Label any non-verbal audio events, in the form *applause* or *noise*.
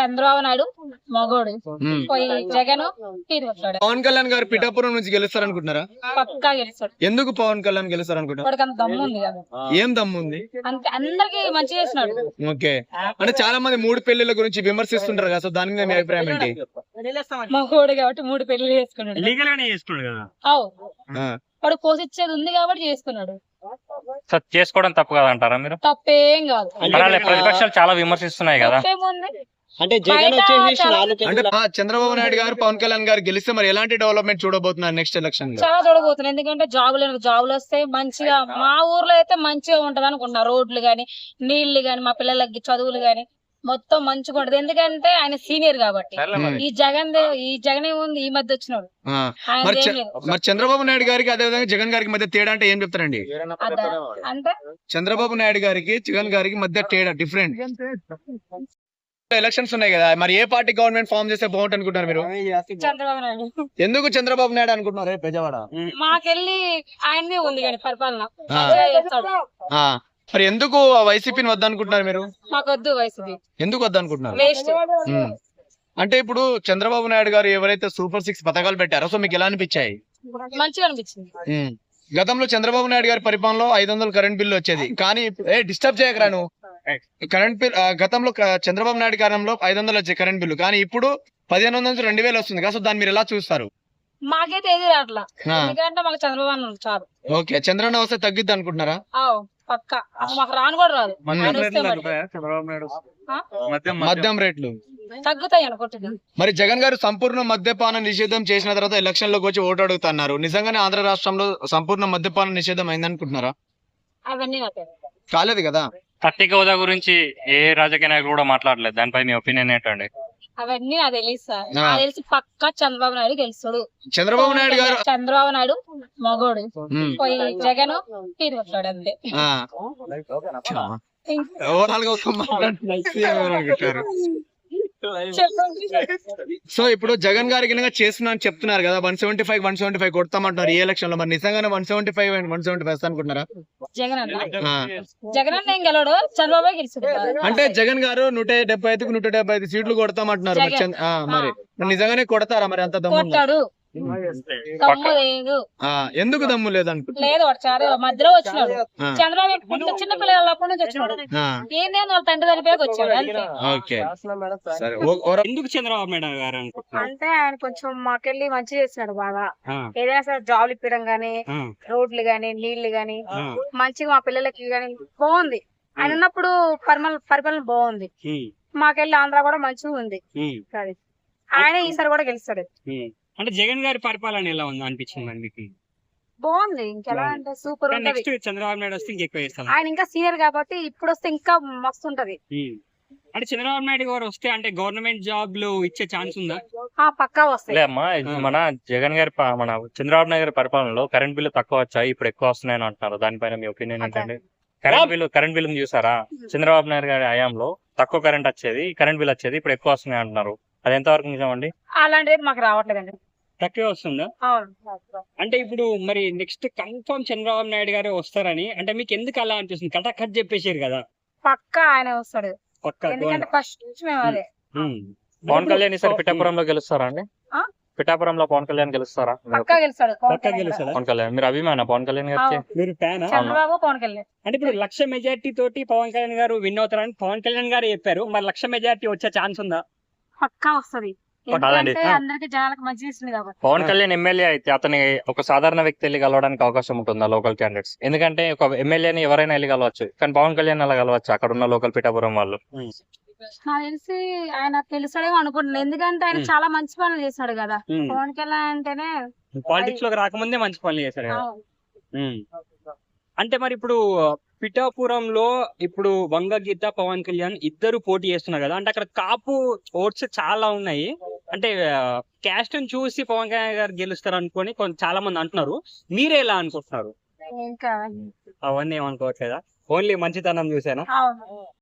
చంద్రబాబు నాయుడు మగోడు. పోయి జగన్ పవన్ కళ్యాణ్ గారు పిఠాపురం నుంచి గెలుస్తారు అనుకుంటున్నారా పక్కా గెలుస్తాడు. ఎందుకు పవన్ కళ్యాణ్ గెలుస్తారు దమ్ము ఉంది కదా. ఏం దమ్ము ఉంది? అంతే అందరికి మంచి చేసినాడు. ఓకే. అంటే చాలా మంది మూడు పెళ్ళిళ్ళ గురించి విమర్శిస్తుంటారు కదా సో దాని మీద మీ అభిప్రాయం ఏంటి? మగోడు కాబట్టి మూడు పెళ్ళి చేసుకున్నాడు. లీగల్ గానే చేసుకున్నాడు కదా? అవు. ఆ, వాడు పోషించేది ఉంది కాబట్టి చేసుకున్నాడు. సార్ చేసుకోవడం తప్పు కదా అంటారా మీరు? తప్పేం కాదు. ప్రతిపక్షాలు చాలా విమర్శిస్తున్నాయి కదా. అంటే జగన్ వచ్చేసి అంటే ఆ చంద్రబాబు నాయుడు గారు పవన్ కళ్యాణ్ గారు గెలిస్తే మరి ఎలాంటి డెవలప్మెంట్ చూడబోతున్నారు నెక్స్ట్ ఎలక్షన్లో? చాలా చూడబోతున్నాయి ఎందుకంటే జాబులు జాబులు వస్తాయి మంచిగా మా ఊర్లో అయితే మంచిగా ఉంటది అనుకుంటున్నా రోడ్లు గాని నీళ్ళు గాని మా పిల్లలకి చదువులు గాని మొత్తం మంచిగా ఉంటది. ఎందుకంటే ఆయన సీనియర్ కాబట్టి. ఈ జగన్ ఈ జగన్ ఏముంది ఈ మధ్య వచ్చినాడు. ఆయన మరి చంద్రబాబు నాయుడు గారికి అదే విధంగా జగన్ గారికి మధ్య తేడా అంటే ఏం చెప్తారండి? అంటే? చంద్రబాబు నాయుడు గారికి జగన్ గారికి మధ్య తేడా డిఫరెంట్ ఎలక్షన్స్ ఉన్నాయి కదా మరి ఏ పార్టీ గవర్నమెంట్ ఫామ్ చేస్తే బాగుంటుంది అనుకుంటున్నారు మీరు? చంద్రబాబు నాయుడు. ఎందుకు చంద్రబాబు నాయుడు అనుకుంటున్నారు? ఏ పెద్దవాడ మాకెళ్ళి ఆయనదే ఉంది కానీ పరిపాలన. ఆ. మరి ఎందుకు వైసీపీని వద్దనుకుంటున్నారు మీరు? మాకొద్దు వయసుది ఎందుకు వద్దనుకుంటున్నారు? Waste um. అంటే ఇప్పుడు చంద్రబాబు నాయుడు గారు ఎవరైతే సూపర్ సిక్స్ పథకాలు పెట్టారో సో మీకు ఎలా అనిపించాయి? మంచిగా అనిపించింది. ఉమ్. గతంలో చంద్రబాబు నాయుడు గారి పరిపాలనలో ఐదు వందలు కరెంట్ బిల్లు వచ్చేది. కానీ ఏ డిస్టర్బ్ చేయకరా నువ్వు? కరెంట్ బిల్ ఆ, గతంలో చంద్రబాబు నాయుడు కాలంలో ఐదు వందలు వచ్చే కరెంట్ బిల్లు కానీ ఇప్పుడు పదిహేను వందల నుంచి రెండు వేలు వస్తుంది. కదా సో దాన్ని మీరు ఎలా చూస్తారు? మాకైతే ఏది రావట్లా ఎందుకంటే మాకు చంద్రబాబు చాలు. ఓకే. చంద్రన్న వస్తే తగ్గిద్ది అనుకుంటున్నారా? పక్క. మాకు రాను కూడా రాదు. మద్యం రేట్లు. తగ్గుతాయి అనుకుంటున్నాను మరి జగన్ గారు సంపూర్ణ మద్యపాన నిషేధం చేసిన తర్వాత ఎలక్షన్లోకి వచ్చి ఓటు అడుగుతున్నారు. నిజంగానే ఆంధ్ర రాష్ట్రంలో సంపూర్ణ మద్యపాన నిషేధం అయిందనుకుంటున్నారా? అవన్నీ. కాలేదు కదా ప్రత్యేక హోదా గురించి ఏ రాజకీయ నాయకుడు కూడా మాట్లాడలేదు. దానిపై మీ ఒపీనియన్ ఏంటండి? అవన్నీ నాకు తెలియదు సార్. నాకు తెలిసి పక్క చంద్రబాబు నాయుడు గెలుస్తాడు. చంద్రబాబు నాయుడు గారు చంద్రబాబు నాయుడు మగోడు. పోయి జగన్ తీరుతాడు అంతే. ఆ. ఓవరాల్ *laughs* గా సో ఇప్పుడు జగన్ గారికి కనుక చేస్తున్నా అని చెప్తున్నారు కదా one seventy five one seventy five కొడతామంటున్నారు ఈ ఎలక్షన్లో మరి నిజంగానే one seventy five one seventy five అనుకుంటున్నారా జగన్ చంద్రబాబు అంటే జగన్ గారు నూట డెబ్బై ఐదుకు నూట డెబ్బై ఐదు సీట్లు కొడతామంటున్నారు మరి చంద్ర- ఆ, మరి. మరి నిజంగానే కొడతారా మరి అంత దమ్ము ఎందుకు దమ్ము లేదనుకుంటున్నారు లేదు మధ్యలో వచ్చినాడు. చంద్రబాబు చిన్న పిల్లలప్పటి నుంచి వచ్చినాడు ఏందే వాళ్ళ తండ్రి చనిపోయాక వచ్చాడు ఓకే. ఎందుకు చంద్రబాబు నాయుడు గారు అంటే ఆయన కొంచెం మాకెళ్ళి మంచి చేస్తున్నాడు బాగా. ఏదైనా సరే జాబ్లు ఇప్పడం గానీ రోడ్లు గానీ నీళ్ళు గానీ మంచిగా మా పిల్లలకి గానీ బాగుంది. ఆయన ఉన్నప్పుడు పరిపాలన పరిపాలన బాగుంది. మాకెళ్ళి ఆంధ్ర కూడా మంచిగా ఉంది. ఆయన ఈసారి కూడా గెలుస్తాడు. అంటే జగన్ గారి పరిపాలన ఎలా ఉంది అనిపించింది మీకు? బాగుంది. ఇంకెలా అంటే సూపర్ ఉంటది. నెక్స్ట్ చంద్రబాబు నాయుడు వస్తే ఇంకెక్కువ చేస్తాను ఆయన ఇంకా సీనియర్ కాబట్టి ఇప్పుడు వస్తే ఇంకా మస్తు ఉంటది. అంటే చంద్రబాబు నాయుడు గారు వస్తే అంటే గవర్నమెంట్ జాబ్లు ఇచ్చే ఛాన్స్ ఉందా? ఆ పక్కా వస్తాయి. లే అమ్మా మన జగన్ గారి మన చంద్రబాబు నాయుడు గారి పరిపాలనలో కరెంట్ బిల్లు తక్కువ వచ్చాయి ఇప్పుడు ఎక్కువ వస్తున్నాయని అంటున్నారు. దానిపైన మీ ఒపీనియన్ ఏంటండి? కరెంట్ బిల్లు కరెంట్ బిల్లు చూసారా? చంద్రబాబు నాయుడు గారి హయాంలో తక్కువ కరెంట్ వచ్చేది కరెంట్ బిల్ వచ్చేది ఇప్పుడు ఎక్కువ వస్తున్నాయి అంటున్నారు. అది ఎంతవరకు నిజం అండి? అలాంటిది మాకు రావట్లేదండి. తక్కువ వస్తుందా? అవును అంటే ఇప్పుడు మరి నెక్స్ట్ కన్ఫర్మ్ చంద్రబాబు నాయుడు గారే వస్తారని అంటే మీకు ఎందుకు అలా అనిపిస్తుంది? కటక్ కట్ చెప్పేసారు కదా. పక్కా ఆయన వస్తాడు. పక్క ఎందుకంటే ఫస్ట్ నుంచి మేము అదే. పవన్ కళ్యాణ్ ఈసారి పిఠాపురంలో గెలుస్తారా అండి? ఆ? పిఠాపురంలో పవన్ కళ్యాణ్ గెలుస్తారా? పక్కా గెలుస్తాడు పవన్ పక్క కళ్యాణ్ గెలుస్తారా పవన్ కళ్యాణ్. మీరు అభిమాన పవన్ కళ్యాణ్ గారికి అవును. మీరు ఫ్యాన్? చంద్రబాబు పవన్ కళ్యాణ్. అంటే ఇప్పుడు లక్ష మెజార్టీ తోటి పవన్ కళ్యాణ్ గారు విన్ అవుతారని పవన్ కళ్యాణ్ గారు చెప్పారు. మరి లక్ష మెజార్టీ వచ్చే ఛాన్స్ ఉందా? పక్కా వస్తది. కాదండి. ఎందుకంటే అందరికి జనాలకు మంచి చేస్తుంది కాబట్టి. పవన్ కళ్యాణ్ ఎమ్మెల్యే అయితే అతని ఒక సాధారణ వ్యక్తి వెళ్ళి కలవడానికి అవకాశం ఉంటుందా లోకల్ క్యాండిడేట్స్ ఎందుకంటే ఒక ఎమ్మెల్యేని ఎవరైనా వెళ్ళి కలవచ్చు. కానీ పవన్ కళ్యాణ్ అలా కలవచ్చు? అక్కడ ఉన్న లోకల్ పిఠాపురం వాళ్ళు. నాకు తెలిసి ఆయన తెలుసాడేమో అనుకుంటున్నాను ఎందుకంటే ఆయన. చాలా మంచి పనులు చేశాడు కదా. పవన్ కళ్యాణ్ అంటేనే పాలిటిక్స్లోకి రాకముందే మంచి పనులు చేశారు కదా. అవును. ఉమ్. అంటే మరి ఇప్పుడు పిఠాపురంలో ఇప్పుడు వంగగీత పవన్ కళ్యాణ్ ఇద్దరు పోటీ చేస్తున్నారు కదా. అంటే అక్కడ కాపు ఓట్స్ చాలా ఉన్నాయి. అంటే క్యాస్ట్ చూసి పవన్ కళ్యాణ్ గారు గెలుస్తారు అనుకొని కొంత చాలా మంది అంటున్నారు. మీరే ఎలా అనుకుంటున్నారు అవన్నీ ఏమనుకోవట్లేదా? ఓన్లీ మంచితనం చూసాను